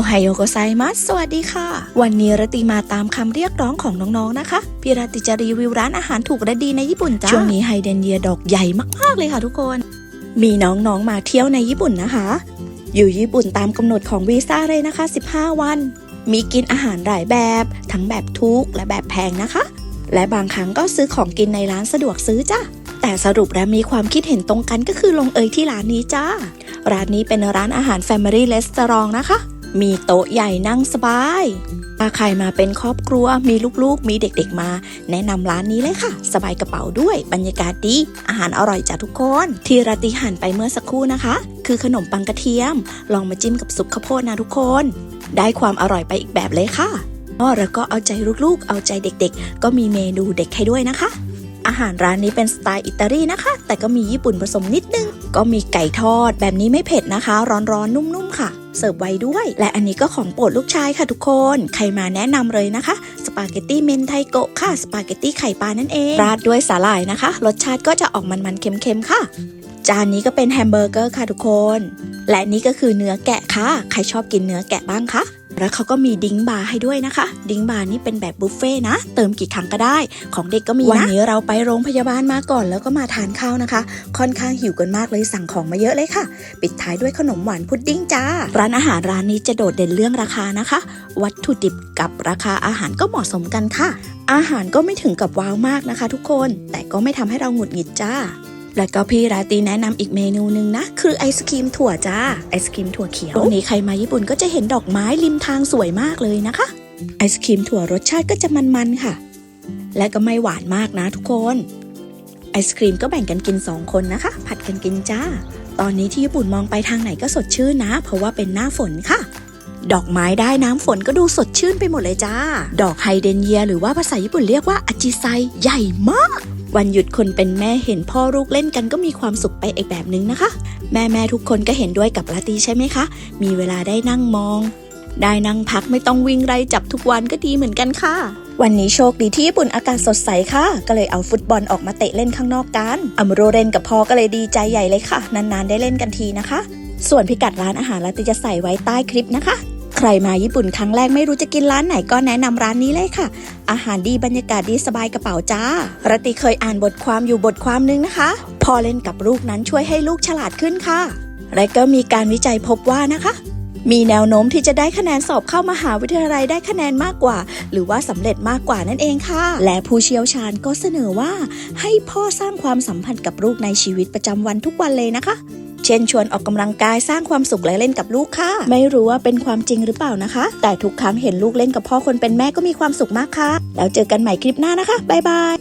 โอไฮโอโกไซมัสสวัสดีค่ะ วันนี้รติมาตามคำเรียกร้องของน้องๆนะคะ พี่รติจะรีวิวร้านอาหารถูกและดีในญี่ปุ่นจ้า ช่วงนี้ไฮเดนเยียดอกใหญ่มากๆเลยค่ะทุกคน มีน้องๆมาเที่ยวในญี่ปุ่นนะคะ อยู่ญี่ปุ่นตามกำหนดของวีซ่าเลยนะคะ 15 วัน มีกินอาหารหลายแบบ ทั้งแบบทุกข์และแบบแพงนะคะ และบางครั้งก็ซื้อของกินในร้านสะดวกซื้อจ้าแต่สรุปแล้วมีความคิดเห็นตรงกันก็คือลงเอยที่ร้านนี้จ้า ร้านนี้เป็นร้านอาหาร Family Restaurant นะคะ มีโต๊ะใหญ่นั่งสบายถ้าใครมาเป็นครอบครัวมีลูกๆ มีเด็กๆมา แนะนำร้านนี้เลยค่ะ สบายกระเป๋าด้วย บรรยากาศดี อาหารอร่อยจ้ะทุกคน ที่รติหันไปเมื่อสักครู่นะคะ คือขนมปังกระเทียม ลองมาจิ้มกับซุปข้าวโพดนะทุกคน ได้ความอร่อยไปอีกแบบเลยค่ะอ้อแล้วก็เอาใจลูกๆ เอาใจเด็กๆ ก็มีเมนูเด็กให้ด้วยนะคะ อาหารร้านนี้เป็นสไตล์อิตาลีนะคะ แต่ก็มีญี่ปุ่นผสมนิดนึง ก็มีไก่ทอดแบบนี้ไม่เผ็ดนะคะ ร้อนๆ นุ่มๆ ค่ะ เสิร์ฟไว้ด้วย และอันนี้ก็ของโปรดลูกชายค่ะทุกคน ใครมาแนะนำเลยนะคะ สปาเกตตี้เมนไทโกะค่ะ สปาเกตตี้ไข่ปลานั่นเอง ราดด้วยสาหร่ายนะคะ รสชาติก็จะออกมันๆ เค็มๆ ค่ะ จานนี้ก็เป็นแฮมเบอร์เกอร์ค่ะทุกคน และนี่ก็คือเนื้อแกะค่ะ ใครชอบกินเนื้อแกะบ้างคะ แล้วเขาก็มีดิ้งบาร์ให้ด้วยนะคะ ดิ้งบาร์นี่เป็นแบบบุฟเฟ่ต์นะ เติมกี่ครั้งก็ได้ ของเด็กก็มีนะ วันนี้เราไปโรงพยาบาลมาก่อนแล้วก็มาทานข้าวนะคะ ค่อนข้างหิวกันมากเลยสั่งของมาเยอะเลยค่ะ ปิดท้ายด้วยขนมหวานพุดดิ้งจ้า ร้านอาหารร้านนี้จะโดดเด่นเรื่องราคานะคะ วัตถุดิบกับราคาอาหารก็เหมาะสมกันค่ะ อาหารก็ไม่ถึงกับว้าวมากนะคะ ทุกคน แต่ก็ไม่ทำให้เราหงุดหงิดจ้า แล้วก็พี่ราตรีแนะนำอีกเมนูหนึ่งนะ คือไอศครีมถั่วจ้าไอศครีมถั่วเขียวตรงนี้ใครมาญี่ปุ่นก็จะเห็นดอกไม้ริมทางสวยมากเลยนะคะ ไอศครีมถั่วรสชาติก็จะมันๆค่ะ และก็ไม่หวานมากนะทุกคนไอศครีมก็แบ่งกันกิน 2 คนนะคะ ผัดกันกินจ้า ตอนนี้ที่ญี่ปุ่นมองไปทางไหนก็สดชื่นนะ เพราะว่าเป็นหน้าฝนค่ะ ดอกไม้ได้น้ำฝนก็ดูสดชื่นไปหมดเลยจ้า ดอกไฮเดนเยีย หรือว่าภาษาญี่ปุ่นเรียกว่าอาจิไซใหญ่มาก วันหยุดคนเป็นแม่เห็นพ่อลูกเล่นกันก็มีความสุขไปอีกแบบนึงนะคะ แม่แม่ๆทุกคนก็เห็นด้วยกับลาตีใช่ไหมคะ มีเวลาได้นั่งมอง ได้นั่งพักไม่ต้องวิ่งไล่จับทุกวันก็ดีเหมือนกันค่ะวันนี้โชคดีที่ญี่ปุ่นอากาศสดใสค่ะ ก็เลยเอาฟุตบอลออกมาเตะเล่นข้างนอกกันอัมโรเรนกับพ่อก็เลยดีใจใหญ่เลยค่ะ นานๆได้เล่นกันทีนะคะ ส่วนพิกัดร้านอาหารลาติจะใส่ไว้ใต้คลิปนะคะ ใครมาญี่ปุ่นครั้งแรกไม่รู้จะกินร้านไหนก็แนะนำร้านนี้เลยค่ะ อาหารดีบรรยากาศดีสบายกระเป๋าจ้ารติเคยอ่านบทความอยู่บทความนึงนะคะ พอเล่นกับลูกนั้นช่วยให้ลูกฉลาดขึ้นค่ะ และก็มีการวิจัยพบว่านะคะมีแนวโน้มที่จะได้คะแนนสอบเข้ามหาวิทยาลัยได้คะแนนมากกว่า หรือว่าสำเร็จมากกว่านั่นเองค่ะ และผู้เชี่ยวชาญก็เสนอว่า ให้พ่อสร้างความสัมพันธ์กับลูกในชีวิตประจำวันทุกวันเลยนะคะ เช่นชวนออกกำลังกายสร้างความสุขและเล่นกับลูกค่ะ ไม่รู้ว่าเป็นความจริงหรือเปล่านะคะ แต่ทุกครั้งเห็นลูกเล่นกับพ่อคนเป็นแม่ก็มีความสุขมากค่ะ แล้วเจอกันใหม่คลิปหน้านะคะบ๊ายบาย